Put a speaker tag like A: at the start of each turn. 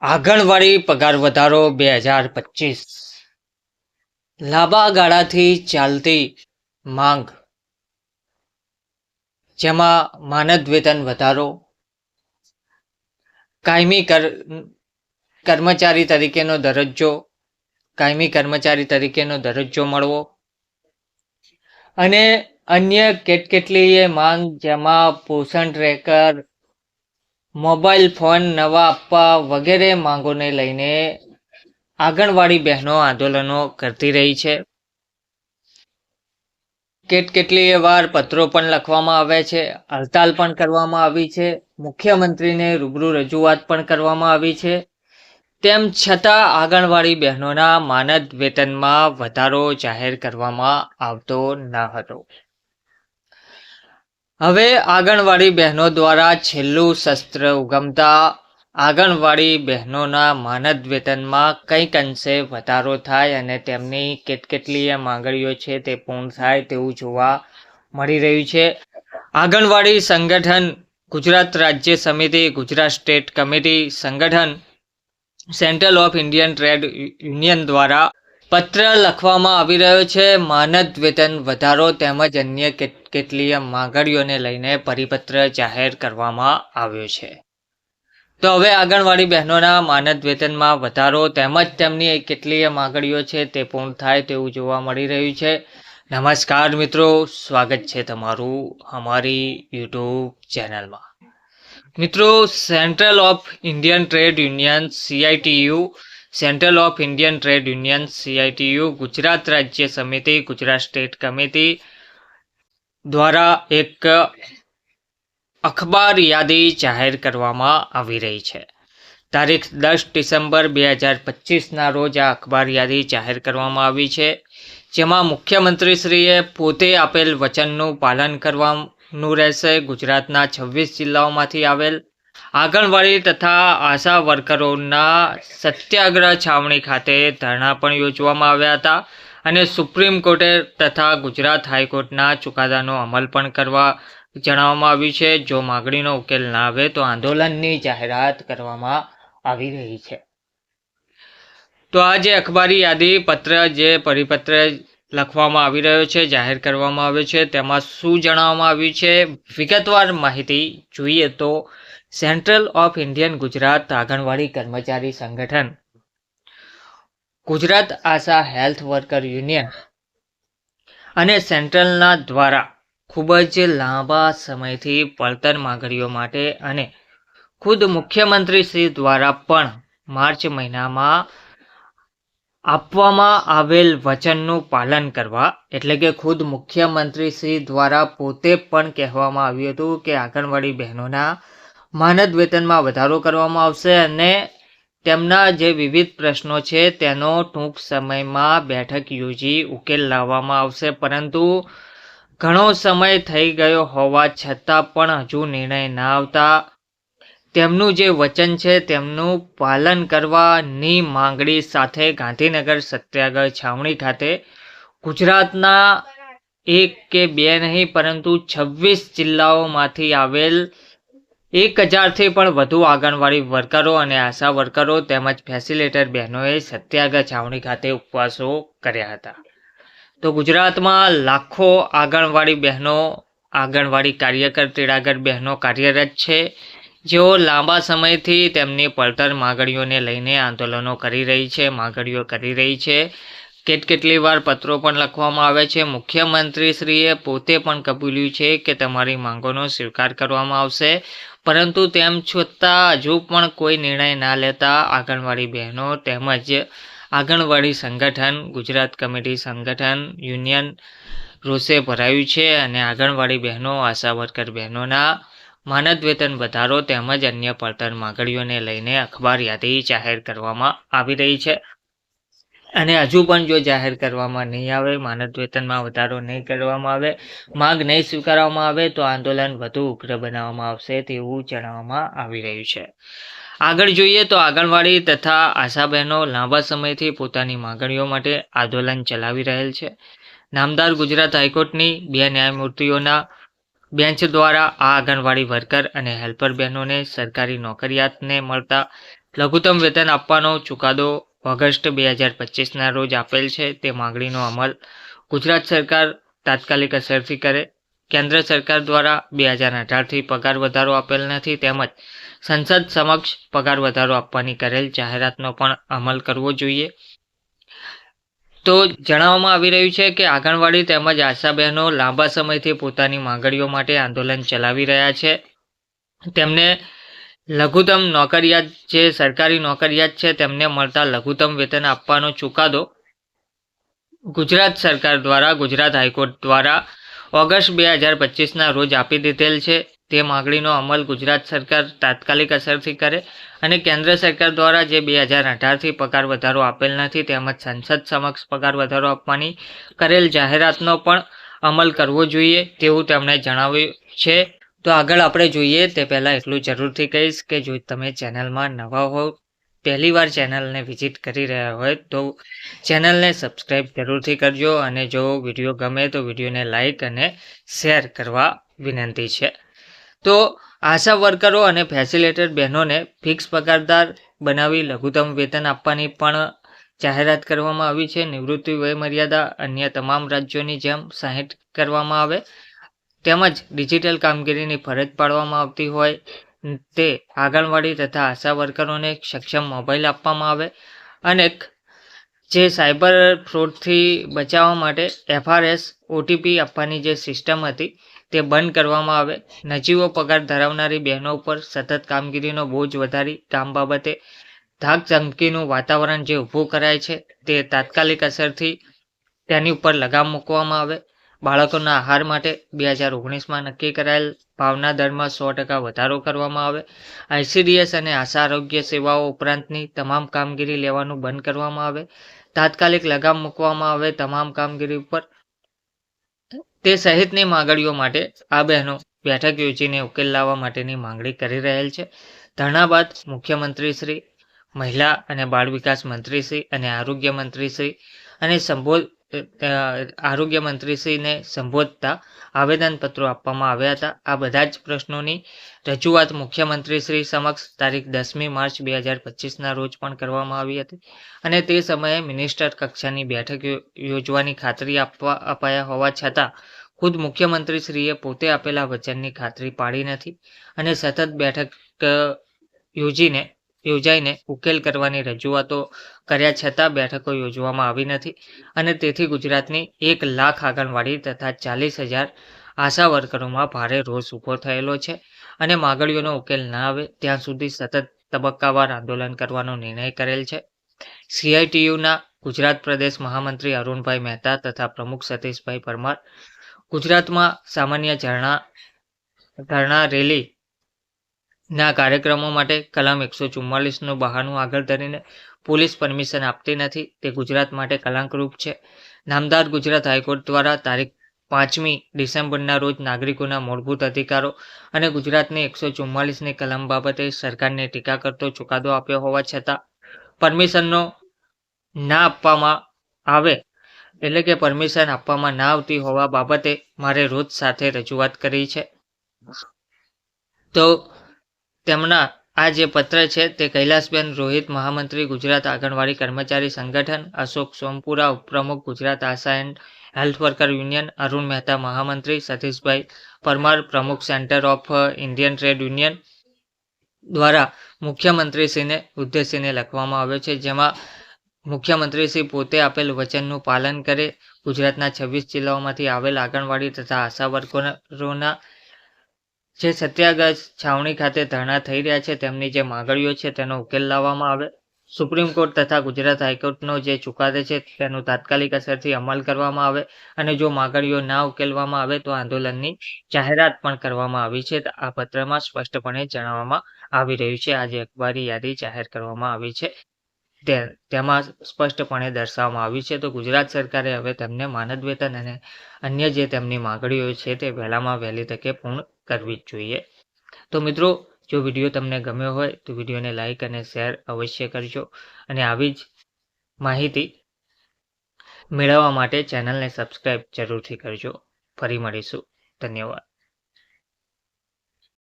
A: આંગણવાડી પગાર વધારો બે હજાર પચીસ. લાંબા ગાળાથી ચાલતી માંગ. જેમાં માનદ વેતન વધારો. કાયમી કર્મચારી તરીકેનો દરજ્જો. કાયમી કર્મચારી તરીકેનો દરજ્જો મળવો. અને અન્ય કેટકેટલીય માંગ જેમાં પોષણ ટ્રેકર મોબાઈલ ફોન, નવા આપવા વગેરે માંગોને લઈને આંગણવાડી બહેનો આંદોલનો કરતી રહી છે. કેટકેટલીય વાર પત્રો પણ લખવામાં આવ્યા છે, હડતાલ પણ કરવામાં આવી છે, મુખ્યમંત્રીને રૂબરૂ રજૂઆત પણ કરવામાં આવી છે. તેમ છતાં આંગણવાડી બહેનોના માનદ વેતનમાં વધારો જાહેર કરવામાં આવતો ન હતો. હવે આંગણવાડી બહેનો દ્વારા છેલ્લું શસ્ત્ર ઉગમતા આંગણવાડી બહેનોના માનદ વેતનમાં કંઈક અંશે વધારો થાય અને તેમની કેટકેટલીય માંગણીઓ છે તે પૂર્ણ થાય તેવું જોવા મળી રહ્યું છે. આંગણવાડી સંગઠન ગુજરાત રાજ્ય સમિતિ, ગુજરાત સ્ટેટ કમિટી સંગઠન, central of Indian trade union દ્વારા પત્ર લખવામાં આવી રહ્યો છે. માનદ વેતન વધારો તેમજ અન્ય કેટ- કેટલીય માંગણીઓને લઈને પરિપત્ર જાહેર કરવામાં આવ્યો છે. તો હવે આંગણવાડી બહેનોના માનદ વેતનમાં વધારો તેમજ તેમની કેટલીય માંગણીઓ છે તે પૂર્ણ થાય તેવું જોવા મળી રહ્યું છે. નમસ્કાર મિત્રો, સ્વાગત છે તમારું અમારી યુટ્યુબ ચેનલમાં. મિત્રો, central of Indian trade union, CITU central of Indian trade union CITU Gujarat રાજ્ય સમિતિ ગુજરાત સ્ટેટ કમિટી દ્વારા એક અખબાર યાદી જાહેર કરવામાં આવી રહી છે. તારીખ દસ ડિસેમ્બર બે હજાર પચીસના રોજ આ અખબાર યાદી જાહેર કરવામાં આવી છે. જેમાં મુખ્યમંત્રીશ્રીએ પોતે આપેલ વચનનું પાલન કરવાનું રહેશે. ગુજરાતના છવ્વીસ જિલ્લાઓમાંથી આવેલ આંગણવાડી તથા આશા વર્કરોના સત્યાગ્રહ છાવણી ખાતે ધરણા પણ યોજવામાં આવ્યા હતા અને સુપ્રીમ કોર્ટે તથા ગુજરાત હાઈકોર્ટના ચુકાદાનો અમલ પણ કરવા જણાવવામાં આવ્યું છે. જો માગણીનો ઉકેલ ના આવે તો આંદોલનની જાહેરાત કરવામાં આવી રહી છે. તો આ જે અખબારી યાદી પત્ર જે પરિપત્ર લખવામાં આવી રહ્યો છે, જાહેર કરવામાં આવ્યો છે, તેમાં શું જણાવવામાં આવ્યું છે? વિગતવાર માહિતી જોઈએ તો central of Indian Gujarat anganwadi કર્મચારી સંગઠન. Gujarat ASHA health worker union અને સેન્ટ્રલના દ્વારા ખૂબ જ લાંબા સમયથી પડતર માગણીઓ માટે અને ખુદ મુખ્યમંત્રી દ્વારા પણ માર્ચ મહિનામાં આપવામાં આવેલ વચનનું પાલન કરવા, એટલે કે ખુદ મુખ્યમંત્રી શ્રી દ્વારા પોતે પણ કહેવામાં આવ્યું હતું કે આંગણવાડી બહેનોના માનદ વેતનમાં વધારો કરવામાં આવશે અને તેમના જે વિવિધ પ્રશ્નો છે તેનો ટૂંક સમયમાં બેઠક યોજી ઉકેલ લાવવામાં આવશે. પરંતુ ઘણો સમય થઈ ગયો હોવા છતાં પણ હજુ નિર્ણય ના આવતા. તેમનું જે વચન છે તેમનું પાલન કરવાની માંગણી સાથે ગાંધીનગર સત્યાગ્રહ છાવણી ખાતે ગુજરાતના એક કે બે નહીં પરંતુ છવ્વીસ જિલ્લાઓમાંથી આવેલ એક હજારથી પણ વધુ આંગણવાડી વર્કરો અને આશા વર્કરો તેમજ ફેસિલેટર બહેનોએ સત્યાગ્રહ છાવણી ખાતે ઉપવાસો કર્યા હતા. તો ગુજરાતમાં લાખો આંગણવાડી બહેનો, આંગણવાડી કાર્યકર તેડાગર બહેનો કાર્યરત છે. જેઓ લાંબા સમયથી તેમની પડતર માગણીઓને લઈને આંદોલનો કરી રહી છે, માગણીઓ કરી રહી છે. કેટ કેટલી વાર પત્રો પણ લખવામાં આવે છે. મુખ્યમંત્રીશ્રીએ પોતે પણ કબૂલ્યું છે કે તમારી માંગોનો સ્વીકાર કરવામાં આવશે. પરંતુ તેમ છતાં હજુ પણ કોઈ નિર્ણય ના લેતા આંગણવાડી બહેનો તેમજ આંગણવાડી સંગઠન, ગુજરાત કમિટી સંગઠન, યુનિયન રોષે ભરાયું છે અને આંગણવાડી બહેનો, આશા વર્કર બહેનોના માનદ વેતન વધારો તેમજ અન્ય પડતર માગણીઓને લઈને અખબાર યાદી જાહેર કરવામાં આવી રહી છે. અને હજુ પણ જો જાહેર કરવામાં નહીં આવે માનદ વેતનમાં વધારો નહીં કરવામાં આવે, માંગ નહીં સ્વીકારવામાં આવે, તો આંદોલન વધુ ઉગ્ર બનાવવામાં આવશે તેવું જણાવવામાં આવી રહ્યું છે. આગળ જોઈએ તો આંગણવાડી તથા આશા બહેનો લાંબા સમયથી પોતાની માંગણીઓ માટે આંદોલન ચલાવી રહેલ છે. નામદાર ગુજરાત હાઈકોર્ટની બે ન્યાયમૂર્તિઓના બેન્ચ દ્વારા આ આંગણવાડી વર્કર અને હેલ્પર બહેનોને સરકારી નોકરિયાતને મળતા લઘુત્તમ વેતન આપવાનો ચુકાદો ઓગસ્ટ બે હજાર પચીસના રોજ આપેલ છે તે માંગણીનો અમલ ગુજરાત સરકાર તાત્કાલિક અસરથી કરે. કેન્દ્ર સરકાર દ્વારા બે હજાર અઢારથી પગાર વધારો આપેલ નથી તેમજ સંસદ સમક્ષ પગાર વધારો આપવાની કરેલ જાહેરાતનો પણ અમલ કરવો જોઈએ. તો જણાવવામાં આવી રહ્યું છે કે આંગણવાડી તેમજ આશા બહેનો લાંબા સમયથી પોતાની માંગણીઓ માટે આંદોલન ચલાવી રહ્યા છે. તેમને લઘુત્તમ નોકરિયાત જે સરકારી નોકરિયાત છે, તેમને મળતા લઘુત્તમ વેતન આપવાનો ચુકાદો ગુજરાત સરકાર દ્વારા, ગુજરાત હાઈકોર્ટ દ્વારા ઓગસ્ટ બે હજાર પચીસના રોજ આપી દીધેલ છે. તે માગણીનો અમલ ગુજરાત સરકાર તાત્કાલિક અસરથી કરે અને કેન્દ્ર સરકાર દ્વારા જે બે હજાર અઢારથી પગાર વધારો આપેલ નથી, તેમજ સંસદ સમક્ષ પગાર વધારો આપવાની કરેલ જાહેરાતનો પણ અમલ કરવો જોઈએ તેવું તેમણે જણાવ્યું છે. તો આગળ આપણે જોઈએ તે પહેલાં એટલું જરૂરથી કહીશ કે જો તમે ચેનલમાં નવા હોવ પહેલી વાર ચેનલને વિઝિટ કરી રહ્યા હોય તો ચેનલને સબસ્ક્રાઈબ જરૂરથી કરજો અને જો વીડિયો ગમે તો વિડીયોને લાઇક અને શેર કરવા વિનંતી છે. તો આશા વર્કરો અને ફેસિલિટેટર બહેનોને ફિક્સ પગારદાર બનાવી લઘુત્તમ વેતન આપવાની પણ જાહેરાત કરવામાં આવી છે. નિવૃત્તિ વયમર્યાદા અન્ય તમામ રાજ્યોની જેમ સાહીઠ કરવામાં આવે. તેમજ ડિજિટલ કામગીરીની ફરજ પાડવામાં આવતી હોય તે આંગણવાડી તથા આશા વર્કરોને સક્ષમ મોબાઈલ આપવામાં આવે અને જે સાયબર ફ્રોડથી બચાવવા માટે એફઆરએસ, ઓટીપી આપવાની જે સિસ્ટમ હતી તે બંધ કરવામાં આવે. નજીવો પગાર ધરાવનારી બહેનો ઉપર સતત કામગીરીનો બોજ વધારી કામ બાબતે ધાક ધમકીનું વાતાવરણ જે ઊભું કરાય છે તે તાત્કાલિક અસરથી તેની ઉપર લગામ મૂકવામાં આવે. બાળકોના આહાર માટે બે હજાર ઓગણીસમાં નક્કી કરાયેલ ભાવના દરમાં સો ટકા વધારો કરવામાં આવે. આઈસીડીએસ અને આશા આરોગ્ય સેવાઓ ઉપરાંતની તમામ કામગીરી લેવાનું બંધ કરવામાં આવે. તાત્કાલિક લગામ મૂકવામાં આવે તમામ કામગીરી ઉપર. તે સહિતની માંગણીઓ માટે આ બહેનો બેઠક યોજીને ઉકેલ લાવવા માટેની માંગણી કરી રહેલ છે. ધરણા બાદ મુખ્યમંત્રી શ્રી, મહિલા અને બાળ વિકાસ મંત્રીશ્રી અને આરોગ્ય મંત્રીશ્રી અને સંબોધ આરોગ્ય મંત્રીશ્રીને સંબોધતા આવેદનપત્રો આપવામાં આવ્યા હતા. આ બધા જ પ્રશ્નોની રજૂઆત મુખ્યમંત્રી શ્રી સમક્ષ તારીખ દસમી માર્ચ બે હજાર પચીસના રોજ પણ કરવામાં આવી હતી અને તે સમયે મિનિસ્ટર કક્ષાની બેઠક યોજવાની ખાતરી આપવા અપાયા હોવા છતાં ખુદ મુખ્યમંત્રીશ્રીએ પોતે આપેલા વચનની ખાતરી પાડી નથી અને સતત બેઠક યોજીને યોજાઈને ઉકેલ કરવાની રજૂઆતો કર્યા છતાં બેઠકો યોજવામાં આવી નથી. અને તેથી ગુજરાતની એક લાખ આંગણવાડી તથા ચાલીસ હજાર આશા વર્કરોમાં ભારે રોષ ઊભો થયેલો છે અને માગણીઓનો ઉકેલ ન આવે ત્યાં સુધી સતત તબક્કાવાર આંદોલન કરવાનો નિર્ણય કરેલ છે. સીઆઈટીયુના ગુજરાત પ્રદેશ મહામંત્રી અરુણભાઈ મહેતા તથા પ્રમુખ સતીશભાઈ પરમાર ગુજરાતમાં સામાન્ય ધરણા ધરણા રેલી ના, કાર્યક્રમો માટે કલમ એકસો ચુમ્માલીસનું બહાનું આગળ ધરીને પોલીસ પરમિશન આપતી નથી. તે ગુજરાત માટે કલંકરૂપ છે. નામદાર ગુજરાત હાઈકોર્ટ દ્વારા તારીખ પાંચમી ડિસેમ્બરના રોજ નાગરિકોના મૂળભૂત અધિકારો અને ગુજરાતની એકસો ચુમ્માલીસની કલમ બાબતે સરકારને ટીકા કરતો ચુકાદો આપ્યો હોવા છતાં પરમિશનનો ના આપવામાં આવે એટલે કે પરમિશન આપવામાં ના આવતી હોવા બાબતે મારે રોજ સાથે રજૂઆત કરી છે. તો તેમના આ જે પત્ર છે તે કૈલાસબેન રોહિત મહામંત્રી ગુજરાત આંગણવાડી કર્મચારી સંગઠન, અશોક સોમપુરા ઉપપ્રમુખ Gujarat ASHA and health worker union, Arun Mehta મહામંત્રી, સતીશભાઈ પરમાર પ્રમુખ centre of Indian trade union દ્વારા મુખ્યમંત્રીશ્રીને ઉદ્દેશીને લખવામાં આવ્યો છે, જેમાં મુખ્યમંત્રીશ્રી પોતે આપેલ વચનનું પાલન કરે, ગુજરાતના છવ્વીસ જિલ્લાઓમાંથી આવેલ આંગણવાડી તથા આશા વર્કરોના જે સત્યાગ્રહ છાવણી ખાતે ધરણા થઈ રહ્યા છે, તેમની જે માગણીઓ છે, તેનો ઉકેલ લાવવામાં આવે. સુપ્રીમ કોર્ટ તથા ગુજરાત હાઈકોર્ટનો જે ચુકાદો છે, તેનું તાત્કાલિક અસરથી અમલ કરવામાં આવે અને જો માગણીઓ ના ઉકેલવામાં આવે, તો આંદોલનની જાહેરાત પણ કરવામાં આવી છે. આ પત્રમાં સ્પષ્ટપણે જણાવવામાં આવી રહ્યું છે, આજે અખબારી યાદી જાહેર કરવામાં આવી છે. તેમાં સ્પષ્ટપણે દર્શાવવામાં આવ્યું છે, તો ગુજરાત સરકારે હવે તેમને માનદ વેતન અને અન્ય જે તેમની માગણીઓ છે, તે વહેલામાં વહેલી તકે પૂર્ણ કરવી જ જોઈએ. તો મિત્રો, જો વીડિયો તમને ગમ્યો હોય, તો વિડીયોને લાઇક અને શેર અવશ્ય કરજો. અને આવી જ માહિતી મેળવવા માટે ચેનલને સબસ્ક્રાઈબ જરૂરથી કરજો. ફરી મળીશું. ધન્યવાદ.